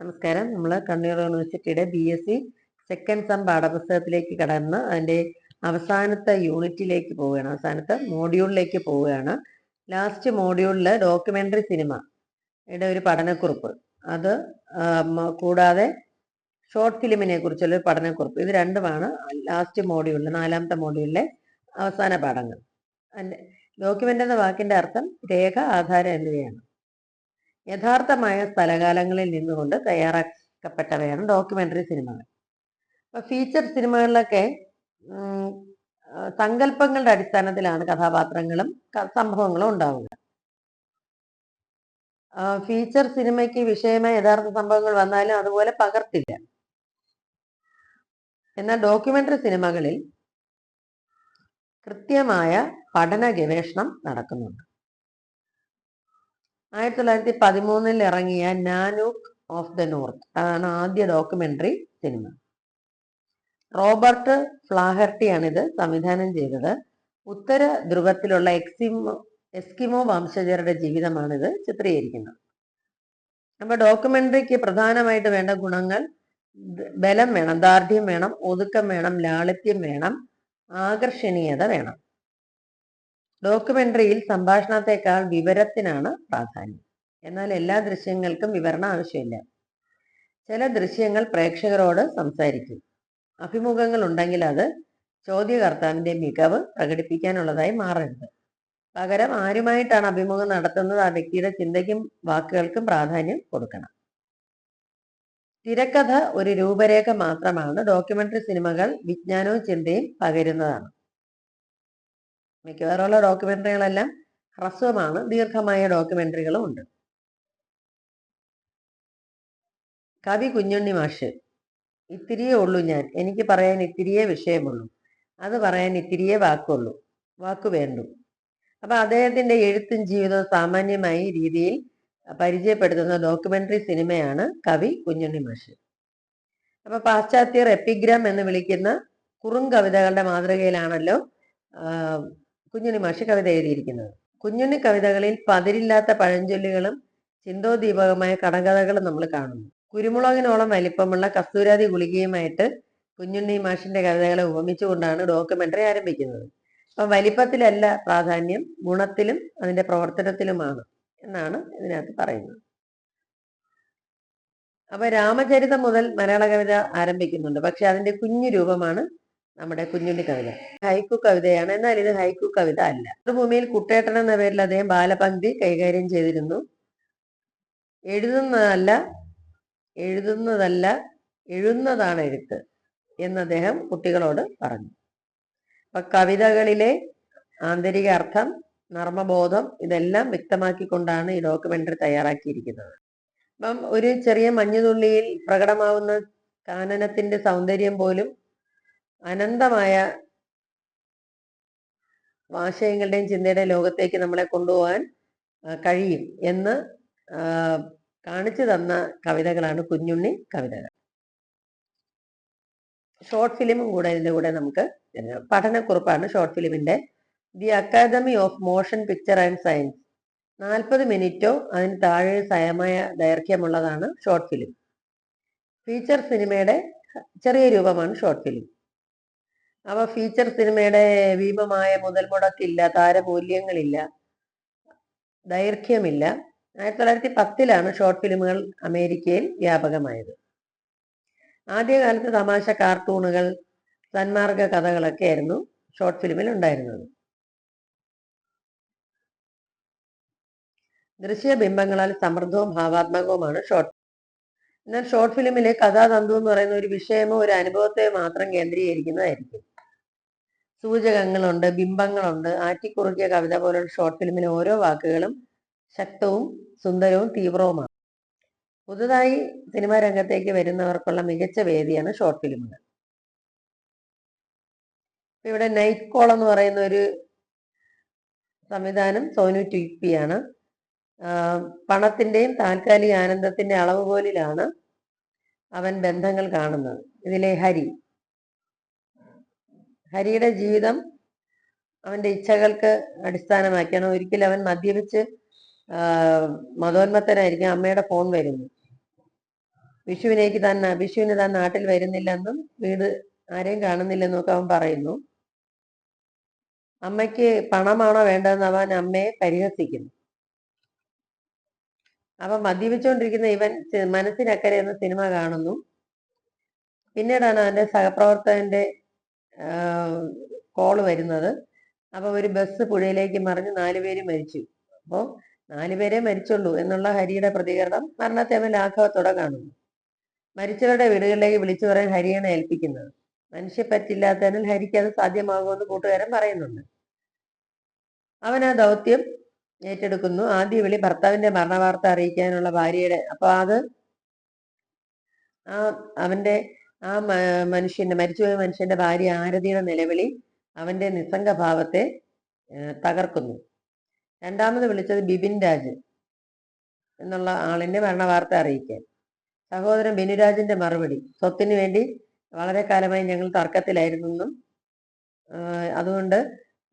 നമസ്കാരം. നമ്മൾ കണ്ണൂർ യൂണിവേഴ്സിറ്റിയുടെ B S C second sem പാഠപുസ്തകത്തിലേക്ക് കടന്ന് അതിന്റെ അവസാനത്തെ യൂണിറ്റിലേക്ക് പോവുകയാണ്. അവസാനത്തെ മോഡ്യൂളിലേക്ക് പോവുകയാണ്. ലാസ്റ്റ് മോഡ്യൂളിൽ ഡോക്യുമെന്ററി സിനിമ യുടെ ഒരു പഠനക്കുറിപ്പ്. അത് കൂടാതെ ഷോർട്ട് ഫിലിമിനെ കുറിച്ചുള്ള ഒരു പഠനക്കുറിപ്പ്. ഇത് രണ്ടുമാണ് ലാസ്റ്റ് മോഡ്യൂളിൽ നാലാമത്തെ മോഡ്യൂളിലെ അവസാന പാഠങ്ങൾ. ഡോക്യുമെന്റ് എന്ന വാക്കിന്റെ അർത്ഥം രേഖ ആധാരം എന്നിവയാണ്. യഥാർത്ഥമായ സ്ഥലകാലങ്ങളിൽ നിന്നുകൊണ്ട് തയ്യാറാക്കപ്പെട്ടവയാണ് ഡോക്യുമെന്ററി സിനിമകൾ അപ്പൊ ഫീച്ചർ സിനിമകളിലൊക്കെ സങ്കല്പങ്ങളുടെ അടിസ്ഥാനത്തിലാണ് കഥാപാത്രങ്ങളും സംഭവങ്ങളും ഉണ്ടാവുക. ഫീച്ചർ സിനിമയ്ക്ക് വിഷയമായ യഥാർത്ഥ സംഭവങ്ങൾ വന്നാലും അതുപോലെ പകർത്തില്ല. എന്നാൽ ഡോക്യുമെന്ററി സിനിമകളിൽ കൃത്യമായ പഠന ഗവേഷണം നടക്കുന്നുണ്ട്. ആയിരത്തി തൊള്ളായിരത്തി പതിമൂന്നിൽ ഇറങ്ങിയ നാനൂക്ക് ഓഫ് ദ നോർത്ത്. അതാണ് ആദ്യ ഡോക്യുമെന്ററി സിനിമ. റോബർട്ട് ഫ്ലാഹർട്ടിയാണ് ഇത് സംവിധാനം ചെയ്തത്. ഉത്തര ധ്രുവത്തിലുള്ള എക്സിമോ എസ്കിമോ വംശജരുടെ ജീവിതമാണ് ഇത് ചിത്രീകരിക്കുന്നത്. അപ്പൊ ഡോക്യുമെന്ററിക്ക് പ്രധാനമായിട്ട് വേണ്ട ഗുണങ്ങൾ ബലം വേണം ദാർഢ്യം വേണം ഒതുക്കം വേണം ലാളിത്യം വേണം ആകർഷണീയത വേണം. ഡോക്യുമെന്ററിയിൽ സംഭാഷണത്തെക്കാൾ വിവരത്തിനാണ് പ്രാധാന്യം. എന്നാൽ എല്ലാ ദൃശ്യങ്ങൾക്കും വിവരണം ആവശ്യമില്ല. ചില ദൃശ്യങ്ങൾ പ്രേക്ഷകരോട് സംസാരിക്കും. അഭിമുഖങ്ങൾ ഉണ്ടെങ്കിൽ അത് ചോദ്യകർത്താവിന്റെ മികവ് പ്രകടിപ്പിക്കാനുള്ളതായി മാറരുത്. പകരം ആരുമായിട്ടാണ് അഭിമുഖം നടത്തുന്നത്? ആ വ്യക്തിയുടെ ചിന്തയ്ക്കും വാക്കുകൾക്കും പ്രാധാന്യം കൊടുക്കണം. തിരക്കഥ ഒരു രൂപരേഖ മാത്രമാണ്. ഡോക്യുമെന്ററി സിനിമകൾ വിജ്ഞാനവും ചിന്തയും പകരുന്നതാണ്. മിക്കവാറുള്ള ഡോക്യുമെന്ററികളെല്ലാം ഹ്രസ്വമാണ്. ദീർഘമായ ഡോക്യുമെന്ററികളും ഉണ്ട്. കവി കുഞ്ഞുണ്ണി മാഷ് ഇത്തിരിയേ ഉള്ളൂ ഞാൻ. എനിക്ക് പറയാൻ ഇത്തിരിയേ വിഷയമുള്ളൂ. അത് പറയാൻ ഇത്തിരിയേ വാക്കുള്ളൂ. വാക്കു വേണ്ടു. അപ്പൊ അദ്ദേഹത്തിന്റെ എഴുത്തും ജീവിതവും സാമാന്യമായി രീതിയിൽ പരിചയപ്പെടുത്തുന്ന ഡോക്യുമെന്ററി സിനിമയാണ് കവി കുഞ്ഞുണ്ണി മാഷ്. അപ്പൊ പാശ്ചാത്യർ എപ്പിഗ്രാം എന്ന് വിളിക്കുന്ന കുറും കവിതകളുടെ മാതൃകയിലാണല്ലോ കുഞ്ഞുണ്ണി മാഷി കവിത എഴുതിയിരിക്കുന്നത്. കുഞ്ഞുണ്ണി കവിതകളിൽ പതിരില്ലാത്ത പഴഞ്ചൊല്ലുകളും ചിന്തോദീപകമായ കടകഥകളും നമ്മൾ കാണുന്നു. കുരുമുളകിനോളം വലിപ്പമുള്ള കസ്തൂരാതി ഗുളികയുമായിട്ട് കുഞ്ഞുണ്ണി മാഷിന്റെ കവിതകളെ ഉപമിച്ചുകൊണ്ടാണ് ഡോക്യുമെന്ററി ആരംഭിക്കുന്നത്. അപ്പൊ വലിപ്പത്തിലല്ല പ്രാധാന്യം ഗുണത്തിലും അതിന്റെ പ്രവർത്തനത്തിലുമാണ് എന്നാണ് ഇതിനകത്ത് പറയുന്നത്. അപ്പൊ രാമചരിതം മുതൽ മലയാള കവിത ആരംഭിക്കുന്നുണ്ട്. പക്ഷെ അതിന്റെ കുഞ്ഞു രൂപമാണ് നമ്മുടെ കുഞ്ഞുണ്ണി കവിത. ഹൈക്കു കവിതയാണ്. എന്നാൽ ഇത് ഹൈക്കു കവിത അല്ല. ഭൂമിയിൽ കുട്ടേട്ടൻ എന്ന പേരിൽ അദ്ദേഹം ബാലപംക്തി കൈകാര്യം ചെയ്തിരുന്നു. എഴുതുന്നതല്ല എഴുതുന്നതല്ല എഴുതുന്നതാണ് എഴുത്ത് എന്ന് അദ്ദേഹം കുട്ടികളോട് പറഞ്ഞു. അപ്പൊ കവിതകളിലെ ആന്തരിക അർത്ഥം നർമ്മബോധം ഇതെല്ലാം വ്യക്തമാക്കിക്കൊണ്ടാണ് ഈ ഡോക്യുമെന്ററി തയ്യാറാക്കിയിരിക്കുന്നത്. അപ്പം ഒരു ചെറിയ മഞ്ഞുതുള്ളിയിൽ പ്രകടമാവുന്ന കാനനത്തിന്റെ സൗന്ദര്യം പോലും അനന്തമായ ആശയങ്ങളുടെയും ചിന്തയുടെയും ലോകത്തേക്ക് നമ്മളെ കൊണ്ടുപോകാൻ കഴിയും എന്ന് കാണിച്ചു തന്ന കവിതകളാണ് കുഞ്ഞുണ്ണി കവിതകൾ. ഷോർട്ട് ഫിലിമും കൂടെ ഇതിന്റെ കൂടെ നമുക്ക്. പഠനക്കുറിപ്പാണ് short ഫിലിമിന്റെ the academy of motion picture and science. നാൽപ്പത് മിനിറ്റോ അതിന് താഴെ സയമായ ദൈർഘ്യമുള്ളതാണ് ഷോർട്ട് ഫിലിം. ഫീച്ചർ സിനിമയുടെ ചെറിയ രൂപമാണ് ഷോർട്ട് ഫിലിം. അവ ഫീച്ചർ സിനിമയുടെ ഭീമമായ മുതൽ മുടക്കില്ല താരമൂല്യങ്ങളില്ല ദൈർഘ്യമില്ല. ആയിരത്തി തൊള്ളായിരത്തി പത്തിലാണ് ഷോർട്ട് ഫിലിമുകൾ അമേരിക്കയിൽ വ്യാപകമായത്. ആദ്യകാലത്ത് തമാശ കാർട്ടൂണുകൾ സന്മാർഗ കഥകളൊക്കെ ആയിരുന്നു ഷോർട്ട് ഫിലിമിൽ ഉണ്ടായിരുന്നത്. ദൃശ്യബിംബങ്ങളാൽ സമൃദ്ധവും ഭാവാത്മകവുമാണ് ഷോർട്ട് എന്നാൽ ഷോർട്ട് ഫിലിമിലെ കഥാതന്തു എന്ന് പറയുന്ന ഒരു വിഷയമോ ഒരു അനുഭവത്തെ മാത്രം കേന്ദ്രീകരിക്കുന്നതായിരിക്കും. സൂചകങ്ങളുണ്ട് ബിംബങ്ങളുണ്ട്. ആറ്റിക്കുറുക്കിയ കവിത പോലുള്ള ഷോർട്ട് ഫിലിമിലെ ഓരോ വാക്കുകളും ശക്തവും സുന്ദരവും തീവ്രവുമാണ്. പുതുതായി സിനിമാ രംഗത്തേക്ക് വരുന്നവർക്കുള്ള മികച്ച വേദിയാണ് ഷോർട്ട് ഫിലിമുകൾ ഇവിടെ നൈറ്റ് കോൾ എന്ന് പറയുന്ന ഒരു സംവിധാനം സോനു ടിപ്പിയാണ് പണത്തിന്റെയും താൽക്കാലിക ആനന്ദത്തിന്റെ അളവ് പോലിലാണ് അവൻ ബന്ധങ്ങൾ കാണുന്നത്. ഇതിലെ ഹരി ഹരിയുടെ ജീവിതം അവന്റെ ഇച്ഛകൾക്ക് അടിസ്ഥാനമാക്കിയാണ്. ഒരിക്കലും അവൻ മദ്യപിച്ച് മതോന്മത്തനായിരിക്കും. അമ്മയുടെ ഫോൺ വരുന്നു. വിഷുവിനേക്ക് താൻ വിഷുവിന് താൻ നാട്ടിൽ വരുന്നില്ലെന്നും വീട് ആരെയും കാണുന്നില്ലെന്നും ഒക്കെ അവൻ പറയുന്നു. അമ്മയ്ക്ക് പണമാണോ വേണ്ടതെന്ന് അവൻ അമ്മയെ പരിഹസിക്കുന്നു. അപ്പൊ മദ്യപിച്ചുകൊണ്ടിരിക്കുന്ന ഇവൻ മനസ്സിനക്കരെ എന്ന സിനിമ കാണുന്നു. പിന്നീടാണ് അവന്റെ സഹപ്രവർത്തകന്റെ കോൾ വരുന്നത്. അപ്പൊ ഒരു ബസ് പുഴയിലേക്ക് മറിഞ്ഞ് നാലുപേര് മരിച്ചു. അപ്പോൾ നാലുപേരെ മരിച്ചുള്ളൂ എന്നുള്ള ഹരിയുടെ പ്രതികരണം മരണത്തെ അവൻ ലാഘവത്തോടെ കാണുന്നു. മരിച്ചവരുടെ വീടുകളിലേക്ക് വിളിച്ചു പറയാൻ ഹരിയാണ് ഏൽപ്പിക്കുന്നത്. മനുഷ്യപ്പറ്റില്ലാത്തതിനാൽ ഹരിക്ക് അത് സാധ്യമാകുമെന്ന് കൂട്ടുകാരൻ പറയുന്നുണ്ട്. അവൻ ആ ദൗത്യം ഏറ്റെടുക്കുന്നു. ആദ്യ വിളി ഭർത്താവിന്റെ മരണവാർത്ത അറിയിക്കാനുള്ള ഭാര്യയുടെ. അപ്പൊ അത് ആ അവന്റെ ആ മനുഷ്യന്റെ മരിച്ചുപോയ മനുഷ്യന്റെ ഭാര്യ ആരതിയുടെ നിലവിളി അവന്റെ നിസ്സംഗ ഭാവത്തെ തകർക്കുന്നു. രണ്ടാമത് വിളിച്ചത് ബിപിൻ രാജ് എന്നുള്ള ആളിന്റെ മരണവാർത്ത അറിയിക്കാൻ. സഹോദരൻ ബിനുരാജിന്റെ മറുപടി സ്വത്തിന് വേണ്ടി വളരെ കാലമായി ഞങ്ങൾ തർക്കത്തിലായിരുന്നു എന്നും അതുകൊണ്ട്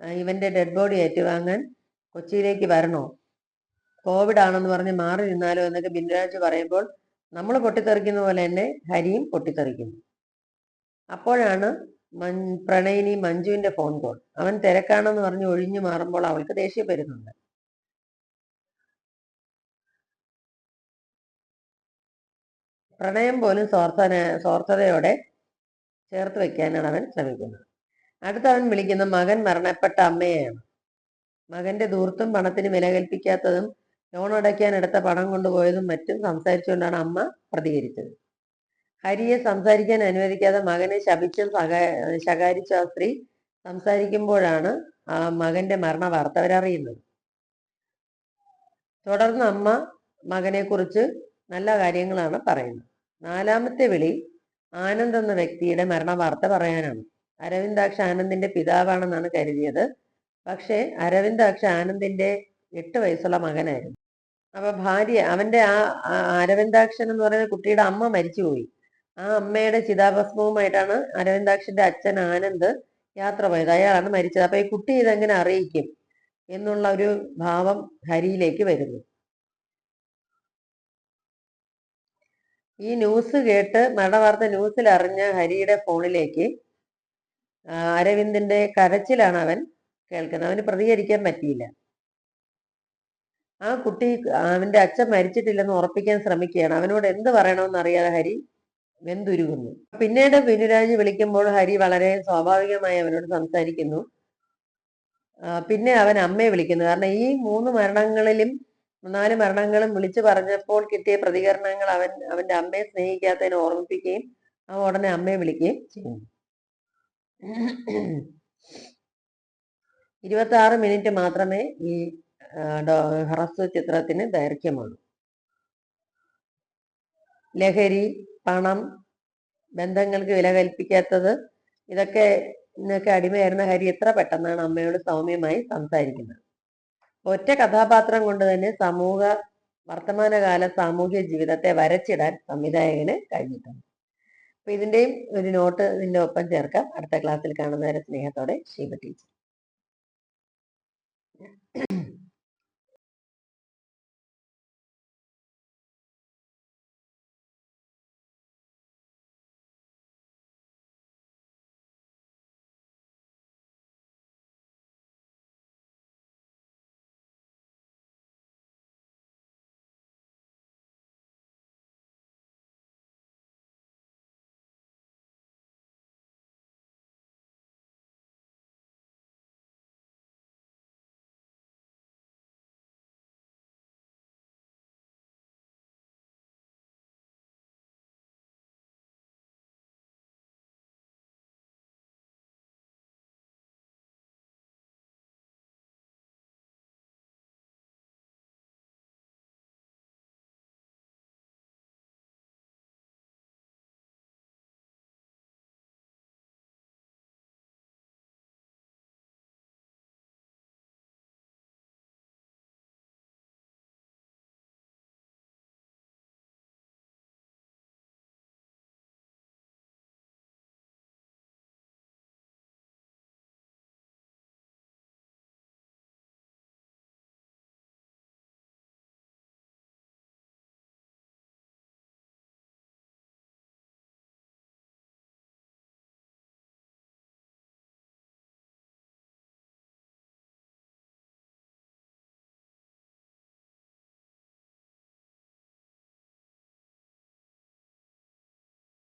ഇവന്റെ ഡെഡ് ബോഡി ഏറ്റുവാങ്ങാൻ കൊച്ചിയിലേക്ക് വരണോ? കോവിഡ് ആണെന്ന് പറഞ്ഞ് മാറി നിന്നാലോ എന്നൊക്കെ ബിനുരാജ് പറയുമ്പോൾ നമ്മൾ പൊട്ടിത്തെറിക്കുന്ന പോലെ തന്നെ ഹരിയും പൊട്ടിത്തെറിക്കുന്നു. അപ്പോഴാണ് മൻ പ്രണയിനി മഞ്ജുവിന്റെ ഫോൺ കോൾ അവൻ തിരക്കാണെന്ന് പറഞ്ഞ് ഒഴിഞ്ഞു മാറുമ്പോൾ അവൾക്ക് ദേഷ്യം വരുന്നുണ്ട്. പ്രണയം പോലും സ്വാർത്ഥന സ്വാർത്ഥതയോടെ ചേർത്ത് വെക്കാനാണ് അവൻ ശ്രമിക്കുന്നത്. അടുത്ത അവൻ വിളിക്കുന്ന മകൻ മരണപ്പെട്ട അമ്മയെയാണ്. മകന്റെ ദൂർത്തും പണത്തിന് വില കൽപ്പിക്കാത്തതും ലോൺ അടയ്ക്കാൻ എടുത്ത പണം കൊണ്ടുപോയതും മറ്റും സംസാരിച്ചുകൊണ്ടാണ് അമ്മ പ്രതികരിച്ചത്. ഹരിയെ സംസാരിക്കാൻ അനുവദിക്കാതെ മകനെ ശപിച്ചും ശകാരിച്ച സ്ത്രീ സംസാരിക്കുമ്പോഴാണ് ആ മകന്റെ മരണ വാർത്ത തുടർന്ന് അമ്മ മകനെ കുറിച്ച് നല്ല കാര്യങ്ങളാണ് പറയുന്നത്. നാലാമത്തെ വിളി ആനന്ദ് എന്ന വ്യക്തിയുടെ മരണ വാർത്ത പറയാനാണ്. അരവിന്ദാക്ഷ ആനന്ദിന്റെ പിതാവാണെന്നാണ് കരുതിയത്. പക്ഷേ അരവിന്ദാക്ഷ ആനന്ദിന്റെ എട്ട് വയസ്സുള്ള മകനായിരുന്നു. അപ്പൊ ഭാര്യ അവന്റെ ആ അരവിന്ദാക്ഷൻ എന്ന് പറയുന്ന കുട്ടിയുടെ അമ്മ മരിച്ചുപോയി. ആ അമ്മയുടെ ചിതാഭസ്മവുമായിട്ടാണ് അരവിന്ദാക്ഷന്റെ അച്ഛൻ ആനന്ദ് യാത്ര പോയത്. അയാളാണ് മരിച്ചത്. അപ്പൊ ഈ കുട്ടി ഇതെങ്ങനെ അറിയിക്കും എന്നുള്ള ഒരു ഭാവം ഹരിയിലേക്ക് വരുന്നു. ഈ ന്യൂസ് കേട്ട് മരണവാർത്ത ന്യൂസിൽ അറിഞ്ഞ ഹരിയുടെ ഫോണിലേക്ക് അരവിന്ദിന്റെ കരച്ചിലാണ് അവൻ കേൾക്കുന്നത്. അവന് പ്രതികരിക്കാൻ പറ്റിയില്ല. ആ കുട്ടി അവന്റെ അച്ഛൻ മരിച്ചിട്ടില്ലെന്ന് ഉറപ്പിക്കാൻ ശ്രമിക്കുകയാണ്. അവനോട് എന്ത് പറയണമെന്ന് അറിയാതെ ഹരി വെന്തുരുകുന്നു. പിന്നീട് ബിനുരാജ് വിളിക്കുമ്പോൾ ഹരി വളരെ സ്വാഭാവികമായി അവനോട് സംസാരിക്കുന്നു. പിന്നെ അവൻ അമ്മയെ വിളിക്കുന്നു. കാരണം ഈ മൂന്ന് മരണങ്ങളിലും നാല് മരണങ്ങളും വിളിച്ചു പറഞ്ഞപ്പോൾ കിട്ടിയ പ്രതികരണങ്ങൾ അവൻ അവന്റെ അമ്മയെ സ്നേഹിക്കാത്തതിനെ ഓർമ്മിപ്പിക്കുകയും അവൻ ഉടനെ അമ്മയെ വിളിക്കുകയും ചെയ്യുന്നു. ഇരുപത്തി മിനിറ്റ് മാത്രമേ ഈ ആ, ഹ്രസ്വ ചിത്രത്തിന് ദൈർഘ്യമാണ്. ലഹരി പണം ബന്ധങ്ങൾക്ക് വില കൽപ്പിക്കാത്തത് ഇതൊക്കെ ഇന്നൊക്കെ അടിമയായിരുന്ന ഹരി എത്ര പെട്ടെന്നാണ് അമ്മയോട് സൗമ്യമായി സംസാരിക്കുന്നത്. ഒറ്റ കഥാപാത്രം കൊണ്ട് തന്നെ സമൂഹ വർത്തമാനകാല സാമൂഹ്യ ജീവിതത്തെ വരച്ചിടാൻ സംവിധായകന് കഴിഞ്ഞിട്ടുണ്ട്. അപ്പൊ ഇതിന്റെയും ഒരു നോട്ട് ഇതിന്റെ ഒപ്പം ചേർക്കാം. അടുത്ത ക്ലാസ്സിൽ കാണുന്നവരെ സ്നേഹത്തോടെ ശിവ ടീച്ചർ.